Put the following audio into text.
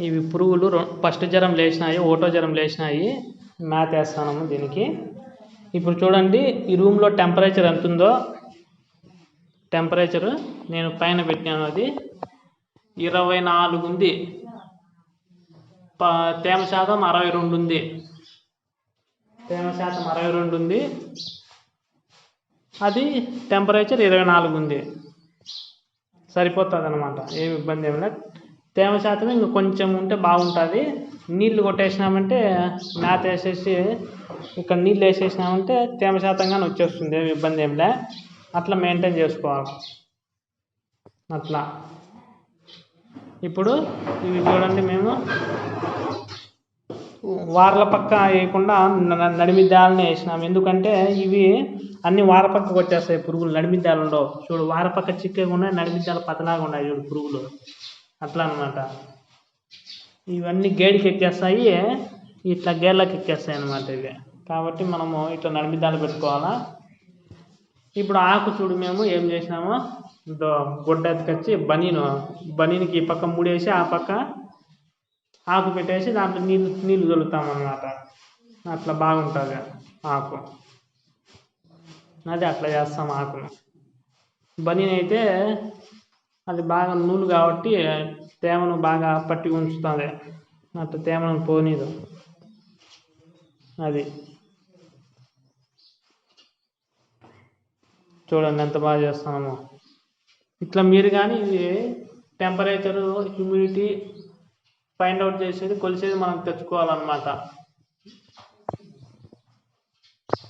ఇవి పురుగులు ఫస్ట్ జ్వరం లేచినాయి ఓటో జ్వరం లేచినాయి. మ్యాథ్ వేస్తాము దీనికి. ఇప్పుడు చూడండి ఈ రూమ్లో టెంపరేచర్ ఎంత ఉందో టెంపరేచర్ నేను పైన పెట్టినాను అది. ఇరవై నాలుగు ఉంది. ప- తేమ శాతం అరవై రెండు ఉంది. తేమ శాతం అరవై రెండు ఉంది. అది టెంపరేచర్ ఇరవై నాలుగు ఉంది. సరిపోతుంది అనమాట ఏమి ఇబ్బంది ఏమి లేదు. తేమ శాతం ఇంక కొంచెం ఉంటే బాగుంటుంది. నీళ్ళు కొట్టేసినామంటే మేత వేసేసి ఇక్కడ నీళ్ళు వేసేసినామంటే తేమ శాతంగానే వచ్చేస్తుంది ఏమి ఇబ్బంది ఏం లే. అట్లా మెయింటైన్ చేసుకోవాలి. అట్లా. ఇప్పుడు ఇవి చూడండి మేము. వార్ల పక్క వేయకుండా నడిమిద్దాలని వేసినాం ఎందుకంటే ఇవి అన్ని వార పక్కకు వచ్చేస్తాయి పురుగులు నడిమిద్దాలు ఉండవు చూడు వార పక్క చిక్కగా ఉన్నాయి నడిమిద్దాలు పతలాగా ఉన్నాయి చూడు పురుగులు. అట్లా అన్నమాట ఇవన్నీ గేడికి ఎక్కేస్తాయి ఇట్లా గేర్లకు ఎక్కేస్తాయి అనమాట ఇవి. కాబట్టి మనము ఇట్లా నడిమిదాలు పెట్టుకోవాలా. ఇప్పుడు ఆకు చూడు మేము ఏం చేసినామో దో గుడ్డ ఎత్తుకొచ్చి బనీను బనీనికి ఈ పక్క మూడేసి ఆ పక్క ఆకు పెట్టేసి దాంట్లో నీళ్ళు నీళ్ళు దొలుతామన్నమాట అట్లా బాగుంటుంది ఆకు. అది అట్లా చేస్తాం ఆకును. బనీన్ అయితే అది బాగా నూలు కాబట్టి తేమను బాగా పట్టి ఉంచుతుంది. అట్లా తేమను పోనీదు. అది. చూడండి ఎంత బాగా చేస్తున్నామో. ఇట్లా మీరు కానీ ఇది టెంపరేచరు హ్యూమిడిటీ ఫైండ్ అవుట్ చేసేది కొలిసేది మనం తెచ్చుకోవాలన్నమాట.